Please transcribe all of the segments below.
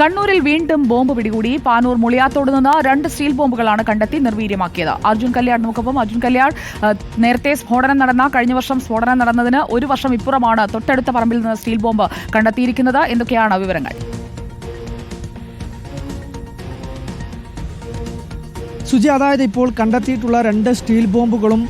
കണ്ണൂരിൽ വീണ്ടും ബോംബ് പിടികൂടി. പാനൂർ മുളിയാത്തോട് നിന്ന് രണ്ട് സ്റ്റീൽ ബോംബുകളാണ് കണ്ടെത്തി നിർവീര്യമാക്കിയത്. അർജുൻ കല്യാൺ നമുക്കൊപ്പം അർജുൻ കല്യാൺ നേരത്തെ സ്ഫോടനം നടന്ന കഴിഞ്ഞ വർഷം സ്ഫോടനം നടന്നതിന് ഒരു വർഷം ഇപ്പുറമാണ് തൊട്ടടുത്ത പറമ്പിൽ നിന്ന് സ്റ്റീൽ ബോംബ് കണ്ടെത്തിയിരിക്കുന്നത്. എന്തൊക്കെയാണ് വിവരങ്ങൾ? സുജി അതായത് ഇപ്പോൾ കണ്ടെത്തിയിട്ടുള്ള രണ്ട് സ്റ്റീൽ ബോംബുകളും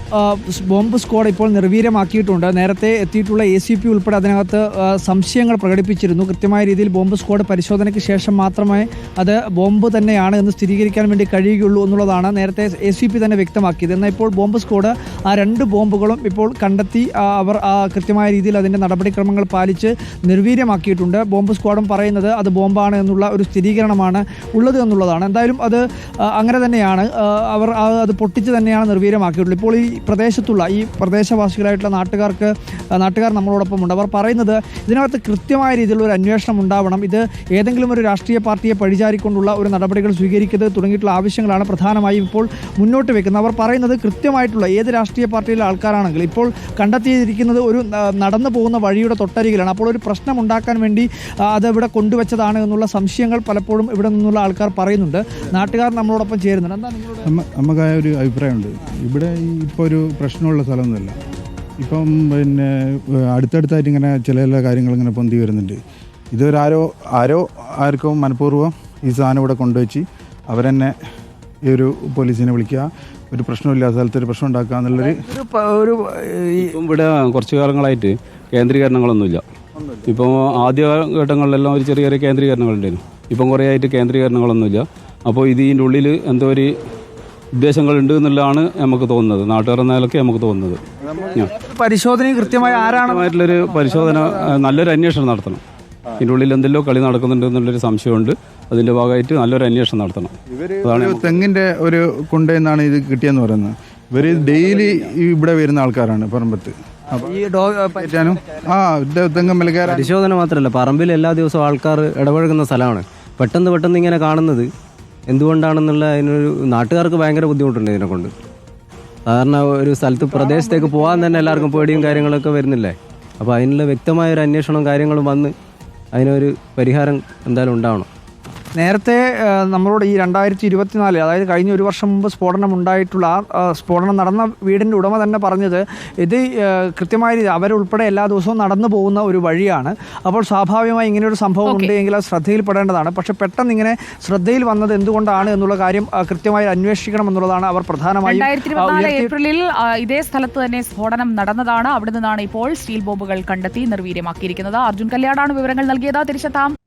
ബോംബ് സ്ക്വാഡ് ഇപ്പോൾ നിർവീര്യമാക്കിയിട്ടുണ്ട്. നേരത്തെ എത്തിയിട്ടുള്ള എ സി പി ഉൾപ്പെടെ അതിനകത്ത് സംശയങ്ങൾ പ്രകടിപ്പിച്ചിരുന്നു. കൃത്യമായ രീതിയിൽ ബോംബ് സ്ക്വാഡ് പരിശോധനയ്ക്ക് ശേഷം മാത്രമേ അത് ബോംബ് തന്നെയാണ് എന്ന് സ്ഥിരീകരിക്കാൻ വേണ്ടി കഴിയുകയുള്ളൂ എന്നുള്ളതാണ് നേരത്തെ എ സി പി തന്നെ വ്യക്തമാക്കിയത്. എന്നാൽ ഇപ്പോൾ ബോംബ് സ്ക്വാഡ് ആ രണ്ട് ബോംബുകളും ഇപ്പോൾ കണ്ടെത്തി അവർ കൃത്യമായ രീതിയിൽ അതിന്റെ നടപടിക്രമങ്ങൾ പാലിച്ച് നിർവീര്യമാക്കിയിട്ടുണ്ട്. ബോംബ് സ്ക്വാഡും പറയുന്നത് അത് ബോംബാണ് എന്നുള്ള ഒരു സ്ഥിരീകരണമാണ് ഉള്ളത് എന്നുള്ളതാണ്. എന്തായാലും അത് അങ്ങനെ തന്നെയാണ്. അവർ അത് പൊട്ടിച്ച് തന്നെയാണ് നിർവീര്യമാക്കിയിട്ടുള്ളത്. ഇപ്പോൾ ഈ പ്രദേശത്തുള്ള ഈ പ്രദേശവാസികളായിട്ടുള്ള നാട്ടുകാർക്ക് നാട്ടുകാർ നമ്മളോടൊപ്പം ഉണ്ട്. അവർ പറയുന്നത് ഇതിനകത്ത് കൃത്യമായ രീതിയിലുള്ള ഒരു അന്വേഷണം ഉണ്ടാവണം. ഇത് ഏതെങ്കിലും ഒരു രാഷ്ട്രീയ പാർട്ടിയെ പഴിചാരിക്കൊണ്ടുള്ള ഒരു നടപടികൾ സ്വീകരിക്കരുത് തുടങ്ങിയിട്ടുള്ള ആവശ്യങ്ങളാണ് പ്രധാനമായും ഇപ്പോൾ മുന്നോട്ട് വെക്കുന്നത്. അവർ പറയുന്നത് കൃത്യമായിട്ടുള്ള ഏത് രാഷ്ട്രീയ പാർട്ടിയിലെ ആൾക്കാരാണെങ്കിലും ഇപ്പോൾ കണ്ടെത്തിയിരിക്കുന്നത് ഒരു നടന്നു പോകുന്ന വഴിയുടെ തൊട്ടരികിലാണ്. അപ്പോൾ ഒരു പ്രശ്നം ഉണ്ടാക്കാൻ വേണ്ടി അത് ഇവിടെ കൊണ്ടുവച്ചതാണ് എന്നുള്ള സംശയങ്ങൾ പലപ്പോഴും ഇവിടെ നിന്നുള്ള ആൾക്കാർ പറയുന്നുണ്ട്. നാട്ടുകാർ നമ്മളോടൊപ്പം ചേരുന്നുണ്ട്. എന്താ നിങ്ങളുടെ നമ്മ നമുക്കായ ഒരു അഭിപ്രായമുണ്ട്. ഇവിടെ ഇപ്പോൾ ഒരു പ്രശ്നമുള്ള സ്ഥലമൊന്നുമല്ല. ഇപ്പം പിന്നെ അടുത്തടുത്തായിട്ട് ഇങ്ങനെ ചില ചില കാര്യങ്ങൾ ഇങ്ങനെ പൊന്തി വരുന്നുണ്ട്. ഇതൊരാരോ ആരോ ആരോ ആർക്കും മനഃപൂർവം ഈ സാധനം ഇവിടെ കൊണ്ടുവച്ച് അവരെന്നെ ഈ ഒരു പോലീസിനെ വിളിക്കുക ഒരു പ്രശ്നമില്ലാത്ത സ്ഥലത്ത് ഒരു പ്രശ്നം ഉണ്ടാക്കുക എന്നുള്ളൊരു ഒരു ഒരു ഈ ഇപ്പം ഇവിടെ കുറച്ച് കാലങ്ങളായിട്ട് കേന്ദ്രീകരണങ്ങളൊന്നുമില്ല. ഇപ്പോൾ ആദ്യ ഘട്ടങ്ങളിലെല്ലാം ഒരു ചെറിയ ചെറിയ കേന്ദ്രീകരണങ്ങളുണ്ടായിരുന്നു. ഇപ്പം കുറേ ആയിട്ട് കേന്ദ്രീകരണങ്ങളൊന്നുമില്ല. അപ്പോൾ ഇതിന്റെ ഉള്ളിൽ എന്തോ ഒരു ഉദ്ദേശങ്ങളുണ്ട് എന്നുള്ളതാണ് നമുക്ക് തോന്നുന്നത്. നാട്ടുകാർ എന്നതിലൊക്കെ നമുക്ക് തോന്നുന്നത്. പരിശോധന പരിശോധനയും കൃത്യമായി ആരാണ്? ആയിട്ടുള്ളൊരു പരിശോധന നല്ലൊരു അന്വേഷണം നടത്തണം. ഇതിന്റെ ഉള്ളിൽ എന്തെല്ലോ കളി നടക്കുന്നുണ്ട് എന്നുള്ളൊരു സംശയമുണ്ട്. അതിന്റെ ഭാഗമായിട്ട് നല്ലൊരു അന്വേഷണം നടത്തണം. അതാണ് തെങ്ങിന്റെ തെങ്ങിന്റെ ഒരു കുണ്ടെന്നാണ് ഇത് കിട്ടിയെന്ന് പറയുന്നത്. ഇവർ ഡെയിലി ഇവിടെ വരുന്ന ആൾക്കാരാണ് പറമ്പത്ത്. ഈ പറ്റാനും ആ തെങ്ങ് പരിശോധന മാത്രമല്ല പറമ്പിൽ എല്ലാ ദിവസവും ആൾക്കാർ ഇടപഴകുന്ന സ്ഥലമാണ്. പെട്ടെന്ന് പെട്ടെന്ന് ഇങ്ങനെ കാണുന്നത് എന്തുകൊണ്ടാണെന്നുള്ള അതിനൊരു നാട്ടുകാർക്ക് ഭയങ്കര ബുദ്ധിമുട്ടുണ്ട് ഇതിനെ കൊണ്ട്. സാധാരണ ഒരു സ്ഥലത്ത് പ്രദേശത്തേക്ക് പോകാൻ തന്നെ എല്ലാവർക്കും പേടിയും കാര്യങ്ങളൊക്കെ വരുന്നില്ലേ? അപ്പോൾ അതിനുള്ള വ്യക്തമായ ഒരു അന്വേഷണവും കാര്യങ്ങളും വന്ന് അതിനൊരു പരിഹാരം എന്തായാലും ഉണ്ടാവണം. നേരത്തെ നമ്മളോട് ഈ രണ്ടായിരത്തി ഇരുപത്തിനാല് അതായത് കഴിഞ്ഞ ഒരു വർഷം മുമ്പ് സ്ഫോടനം ഉണ്ടായിട്ടുള്ള ആ, സ്ഫോടനം നടന്ന വീടിന്റെ ഉടമ തന്നെ പറഞ്ഞത് ഇത് കൃത്യമായി രീതി അവരുൾപ്പെടെ എല്ലാ ദിവസവും നടന്നു പോകുന്ന ഒരു വഴിയാണ്. അപ്പോൾ സ്വാഭാവികമായി ഇങ്ങനെ ഒരു സംഭവം ഉണ്ട് എങ്കിൽ അത് ശ്രദ്ധയിൽപ്പെടേണ്ടതാണ് പക്ഷെ പെട്ടെന്ന് ഇങ്ങനെ ശ്രദ്ധയിൽ വന്നത് എന്തുകൊണ്ടാണ് എന്നുള്ള കാര്യം കൃത്യമായി അന്വേഷിക്കണം എന്നുള്ളതാണ് അവർ പ്രധാനമായും ഏപ്രിലിൽ ഇതേ സ്ഥലത്ത് തന്നെ സ്ഫോടനം നടന്നതാണ്. അവിടെ നിന്നാണ് ഇപ്പോൾ സ്റ്റീൽ ബോംബുകൾ കണ്ടെത്തി നിർവീര്യമാക്കിയിരിക്കുന്നത്. അർജുൻ കല്യാണാണ് വിവരങ്ങൾ നൽകിയത്. തിരിച്ചെത്താം.